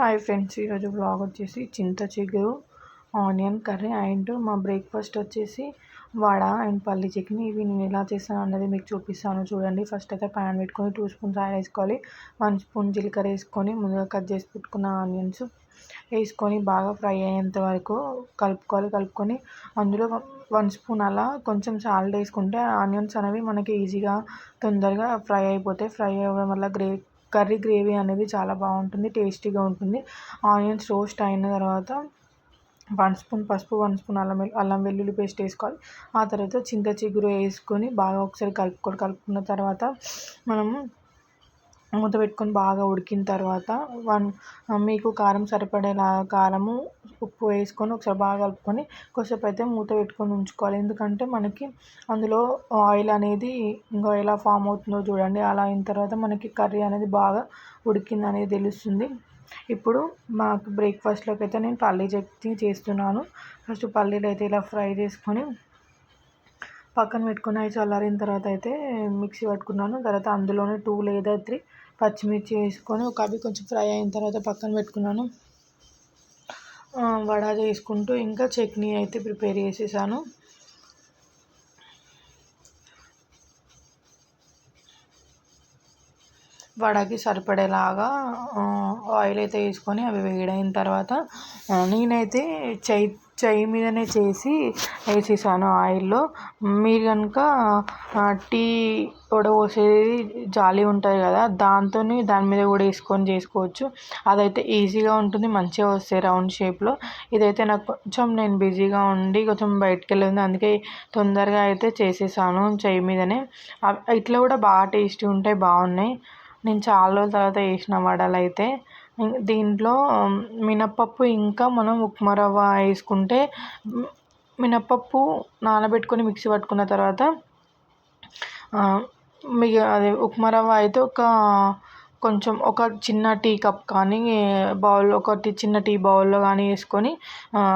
Hi friends ఈరోజు blog వచ్చేసి చింత చిగురు ఆనియన్ కర్రీ అండ్ మా బ్రేక్ఫాస్ట్ వచ్చేసి వడ అండ్ పల్లి చట్నీ. ఇవి నేను ఎలా చేస్తాను అన్నది మీకు చూపిస్తాను. చూడండి ఫస్ట్ అయితే ప్యాన్ పెట్టుకొని టూ స్పూన్స్ ఆయిల్ వేసుకోవాలి. వన్ స్పూన్ జీలకర్ర వేసుకొని ముందుగా కట్ చేసి పెట్టుకున్న ఆనియన్స్ వేసుకొని బాగా ఫ్రై అయ్యేంత వరకు కలుపుకోవాలి. కలుపుకొని అందులో వన్ స్పూన్ అలా కొంచెం సాల్ట్ వేసుకుంటే ఆనియన్స్ అనేవి మనకి ఈజీగా తొందరగా ఫ్రై అయిపోతాయి. ఫ్రై అవ్వడం వల్ల గ్రే కర్రీ గ్రేవీ అనేది చాలా బాగుంటుంది టేస్టీగా ఉంటుంది. ఆనియన్స్ రోస్ట్ అయిన తర్వాత వన్ స్పూన్ పసుపు వన్ స్పూన్ అల్లం అల్లం వెల్లుల్లి పేస్ట్ వేసుకోవాలి. ఆ తర్వాత చింత చిగురు వేసుకొని బాగా ఒకసారి కలుపుకొని కలుపుకున్న తర్వాత మనము మూత పెట్టుకొని బాగా ఉడికిన తర్వాత వన్ మీకు కారం సరిపడేలా కారము ఉప్పు వేసుకొని ఒకసారి బాగా కలుపుకొని కొంచెంసేపు అయితే మూత పెట్టుకొని ఉంచుకోవాలి. ఎందుకంటే మనకి అందులో ఆయిల్ అనేది ఇంకా ఎలా ఫామ్ అవుతుందో చూడండి. అలా అయిన తర్వాత మనకి కర్రీ అనేది బాగా ఉడికింది అనేది తెలుస్తుంది. ఇప్పుడు మాకు బ్రేక్ఫాస్ట్లోకి అయితే నేను పల్లీ చట్నీ చేస్తున్నాను. ఫస్ట్ పల్లీలు అయితే ఇలా ఫ్రై చేసుకొని పక్కన పెట్టుకుని అవి చల్లారిన తర్వాత అయితే మిక్సీ పట్టుకున్నాను. తర్వాత అందులోనే టూ లేదా త్రీ పచ్చిమిర్చి వేసుకొని ఒక అవి కొంచెం ఫ్రై అయిన తర్వాత పక్కన పెట్టుకున్నాను. వడ చేసుకుంటూ ఇంకా చట్నీ అయితే ప్రిపేర్ చేసేసాను. వడకి సరిపడేలాగా ఆయిల్ అయితే వేసుకొని అవి వేడైన తర్వాత నేనైతే చై చెయ్యి మీదనే చేసి వేసేసాను ఆయిల్లో. మీరు కనుక టీ వడపోసేది జాలి ఉంటుంది కదా దాంతో దాని మీద కూడా వేసుకొని చేసుకోవచ్చు. అదైతే ఈజీగా ఉంటుంది మంచిగా వస్తాయి రౌండ్ షేప్లో. ఇదైతే నాకు కొంచెం నేను బిజీగా ఉండి కొంచెం బయటకు వెళ్ళింది అందుకే తొందరగా అయితే చేసేసాను చెయ్యి మీదనే. ఇట్లా కూడా బాగా టేస్టీ ఉంటాయి బాగున్నాయి. నేను చాలా రోజుల తర్వాత వేసిన వడలు అయితే దీంట్లో మినప్పప్పు ఇంకా మనం ఉప్మా రవ్వ వేసుకుంటే మినప్పప్పు నానబెట్టుకొని మిక్సీ పట్టుకున్న తర్వాత మిగ అదే ఉప్మా రవ్వ అయితే ఒక కొంచెం ఒక చిన్న టీ కప్ కానీ బౌల్ ఒకటి చిన్న టీ బౌల్లో కానీ వేసుకొని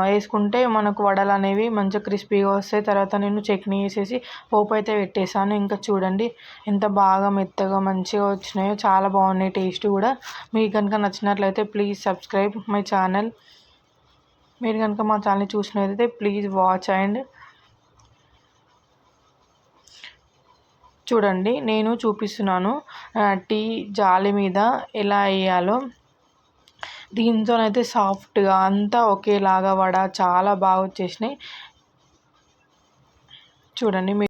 వేసుకుంటే మనకు వడలు అనేవి మంచిగా క్రిస్పీగా వస్తాయి. తర్వాత నేను చట్నీ వేసేసి పోపు అయితే పెట్టేసాను ఇంకా చూడండి ఎంత బాగా మెత్తగా మంచిగా వచ్చినాయో చాలా బాగున్నాయి టేస్ట్ కూడా. మీకు కనుక నచ్చినట్లయితే ప్లీజ్ సబ్స్క్రైబ్ మై ఛానల్. మీరు కనుక మా ఛానల్ చూసినట్లయితే ప్లీజ్ వాచ్ అండ్ చూడండి నేను చూపిస్తున్నాను. టీ జాలి మీద ఎలా వేయాలో. దీంతోనైతే సాఫ్ట్గా అంతా ఒకేలాగా వడ చాలా బాగా వచ్చేసినాయి. చూడండి